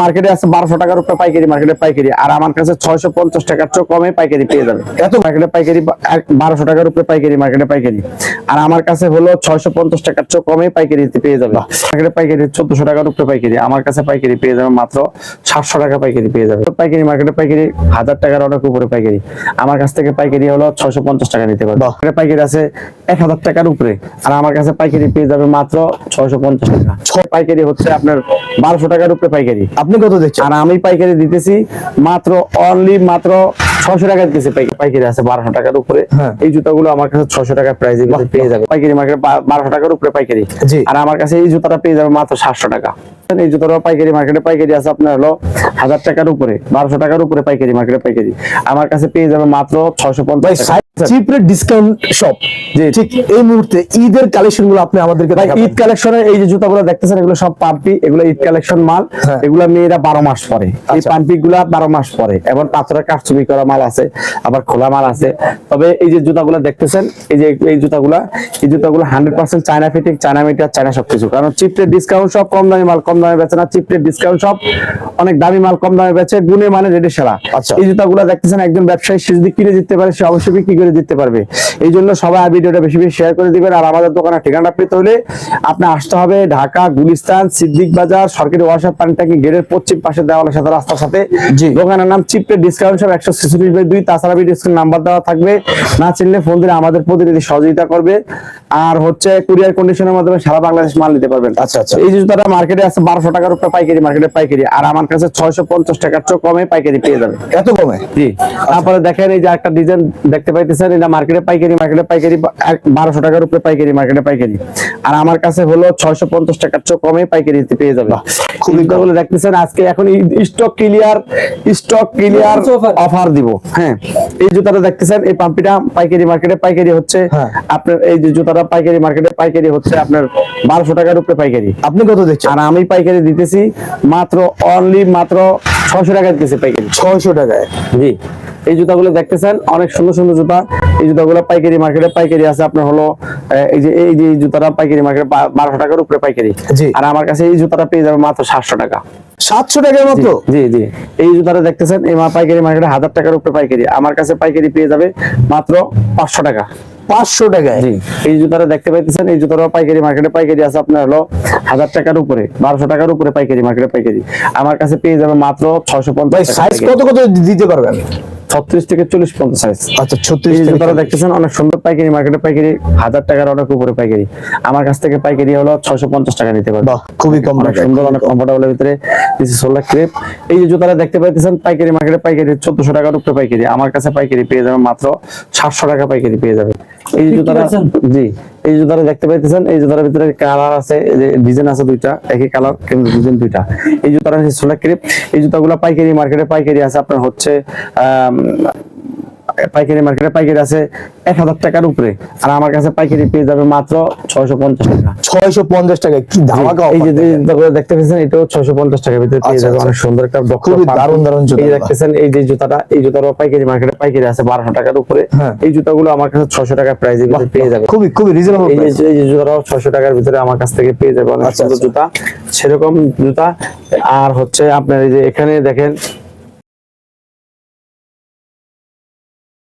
মার্কেটে আছে বারোশো টাকার উপরে পাইকারি মার্কেটে পাইকারি। আর আমার কাছে ছয়শো পঞ্চাশ টাকার চেয়ে কমে পাইকারি পেয়ে যাবে। এত মার্কেটে পাইকারি বারোশো টাকার উপরে পাইকারি মার্কেটে পাইকারি। আর আমার কাছে হলো ছয়শো পঞ্চাশ টাকার চেয়ে কমে পাইকারি পেয়ে যাবে। মার্কেটে পাইকারি চোদ্দশো টাকার উপরে পাইকারি। আমার কাছে পাইকারি পেয়ে যাবে মাত্র সাতশো টাকা পাইকারি পেয়ে যাবে। পাইকারি মার্কেটে পাইকারি হাজার টাকার অনেক উপরে পাইকারি। আমার কাছ থেকে পাইকারি হলো ছয়শো পঞ্চাশ টাকা নিতে পারবে। পাইকারি আছে এক হাজার টাকার উপরে। আর আমার কাছে পাইকারি পেয়ে যাবে মাত্র ছয়শো পঞ্চাশ টাকা। ছয় পাইকারি হচ্ছে আপনার বারোশো টাকার উপরে পাইকারি। আপনি কত দেখছেন আর আমি পাইকারি দিতেছি মাত্র অনলি মাত্র ছশো টাকা দিতেছি পাইকারি আছে বারোশো টাকার উপরে। হ্যাঁ। এই জুতাগুলো আমার কাছে ছশো টাকা প্রাইস পেয়ে যাবে পাইকারি মার্কেট বারোশো টাকার উপরে পাইকারি। আর আমার কাছে এই জুতাটা পেয়ে যাবে মাত্র সাতশো টাকা। এই জুতাটা পাইকারি মার্কেটে পাইকারি আছে আপনার হলো হাজার টাকার উপরে বারোশো টাকার উপরে পাইকারি মার্কেটে পাইকারি। আমার কাছে পেয়ে যাবে মাত্র ভাই পঞ্চাশ চিপ রেট ডিসকাউন্ট শপ ঠিক এই মুহূর্তে ঈদের কালেকশনগুলো আপনি আমাদেরকে ঈদ কালেকশনের এই যে জুতাগুলো দেখতেছেন এগুলো সব পাম্পি এগুলো ঈদ কালেকশন মাল। হ্যাঁ। এগুলো মেয়েরা বারো মাস পরে। এই আচ্ছা। পাম্পি গুলা বারো মাস পরে। এবং পাথরের করা মাল আছে আবার খোলা মাল আছে। তবে এই যে জুতাগুলো দেখতেছেন এই যে এই জুতাগুলা এই জুতাগুলো hundred percent China fitting China meter China সবকিছু। কারণ চিপটের ডিসকাউন্ট সব কম দামি মাল কম দামে বেচে না। চিপটের ডিসকাউন্ট সব অনেক দামি মাল কম দামে বেচে গুণে মানে রেটে সেরা। আচ্ছা। এই জুতাগুলো দেখতেছেন একজন ব্যবসায়ী সে যদি কিনে দিতে পারে সে অবশ্যই বিক্রি করে দিতে পারবে। এই জন্য সবাই ভিডিওটা বেশি বেশি শেয়ার করে দিবেন। আর আমাদের দোকানের ঠিকানা পেতে হলে আপনি আসতে হবে ঢাকা গুলিস্তান সিদ্দিক বাজার সরকারি ওয়াশাপ পানি ট্যাঙ্কি গেটের পশ্চিম পাশে দেওয়ালের সাথে রাস্তার সাথে। দোকানের নাম চিপটে ডিসকাউন্ট সব একশো ছেচল্লিশ বাই দুই। তাছাড়া স্ক্রিন নাম্বার দেওয়া থাকবে। না চিনলে ফোন দিলে আমাদের প্রতিনিধি সহযোগিতা করবে। আর হচ্ছে কুরিয়ার কন্ডিশনের মাধ্যমে সারা বাংলাদেশ মাল নিতে পারবেন। আচ্ছা, আচ্ছা। এই যে জুতাটা মার্কেটে আছে বারোশো টাকার উপরে পাইকারি মার্কেটে পাইকারি। আর আমার কাছে ছয়শো পঞ্চাশ টাকার চেয়ে কমে পাইকারি পেয়ে যাবে। এত কমে? জি। তারপরে দেখেন এই যে একটা ডিজাইন দেখতে পাইতেছেন এটা মার্কেটে পাইকারি মার্কেটে পাইকারি বারোশো টাকার উপরে পাইকারি মার্কেটে পাইকারি। আর আমার কাছে হলো ছয়শো পঞ্চাশ টাকার চেয়ে কমে পাইকারিতে পেয়ে যাবে। খুবই বলে আজকে এখন stock clear stock clear offer দিব। হ্যাঁ এই জুতাটা দেখতেছেন এই পাম্পিটা পাইকারি মার্কেটে পাইকারি হচ্ছে। হ্যাঁ। আপনার এই যে জুতাটা পাইকারি মার্কেটে পাইকারি হচ্ছে আপনার বারোশো টাকার উপরে পাইকারি। আপনি কত দেখছেন আর আমি পাইকারি দিতেছি মাত্র অনলি মাত্র ছয়শো টাকা দিতেছি পাইকারি। ছয়শো টাকায়? জি। এই জুতাগুলো দেখতেছেন অনেক সুন্দর সুন্দর জুতা। এই জুতাগুলো পাইকারি মার্কেটে পাইকারি আছে আপনার হলো এই যে এই যে জুতাটা পাইকারি মার্কেটে বারোশো টাকার উপরে পাইকারি। আর আমার কাছে এই জুতাটা পেয়ে যাবে মাত্র সাতশো টাকা। সাতশো টাকার মাত্র জি জি এই জুতাটা দেখতেছেন এই পাইকারি মার্কেটে হাজার টাকার উপরে পাইকারি। আমার কাছে পাইকারি পেয়ে যাবে মাত্র পাঁচশো টাকা। পাঁচশো টাকায়? এই জুতাটা দেখতে পাইতেছেন এই জুতাটা পাইকারি মার্কেটে পাইকারি আছে আপনার হলো হাজার টাকার উপরে বারোশো টাকার উপরে পাইকারি মার্কেটে পাইকারি। আমার কাছে পেয়ে যাবে মাত্র ছয়শো পঞ্চাশ সাইজ কত কত দিতে পারবেন? ছত্রিশ থেকে চল্লিশ পঞ্চাশ সাইজ আচ্ছা ছত্রিশ জুতাটা দেখতেছেন অনেক সুন্দর পাইকারি মার্কেটে পাইকারি হাজার টাকার অনেক উপরে পাইকারি। আমার কাছ থেকে পাইকারি হলো ছয়শো পঞ্চাশ টাকা নিতে পারবে। খুবই কম সুন্দর অনেক কমফোর্টেবল ভিতরে দিস সোলার ক্রেপ এই যে জুতাটা দেখতে পাইতেছেন পাইকারি মার্কেটে পাইকারি চোদ্দশো টাকার উপরে পাইকারি। আমার কাছে পাইকারি পেয়ে যাবে মাত্র সাতশো টাকা পাইকারি পেয়ে যাবে এই যে জুতাটা জি এই জুতাটা দেখতে পাইতেছেন এই জুতার ভিতরে কালার আছে ডিজাইন আছে দুইটা একই কালার কিন্তু ডিজাইন দুইটা। এই জুতাটা হচ্ছে সোলার ক্রিপ এই জুতাগুলো পাইকারি মার্কেটে পাইকারি আছে আপনার হচ্ছে আহ পাইকারি মার্কেটে পাইকারি আছে এক হাজার টাকার উপরে। আর আমার কাছে পাইকারি পেয়ে যাবে মাত্র ছয়শো পঞ্চাশ টাকা। ছয়শো পঞ্চাশ টাকায় কি ধামাকা এই যে দেখতে পাচ্ছেন এটাও ছয়শো পঞ্চাশ টাকার ভিতরে পেয়ে আচ্ছা, যাবে। আচ্ছা। অনেক সুন্দর একটা খুবই। দারুণ দারুণ জুতা। এই দেখতেছেন এই যে জুতাটা এই জুতারও পাইকারি মার্কেটে পাইকারি আছে বারোশো টাকার উপরে। হ্যাঁ। এই জুতাগুলো আমার কাছে ছয়শো টাকার প্রাইস পেয়ে যাবে। খুবই খুবই রিজনেবল এই যে জুতাটাও ছয়শো টাকার ভিতরে আমার কাছ থেকে পেয়ে যাবে। অনেক আচ্ছা, সুন্দর। জুতা। সেরকম জুতা। আর হচ্ছে আপনার এই যে এখানে দেখেন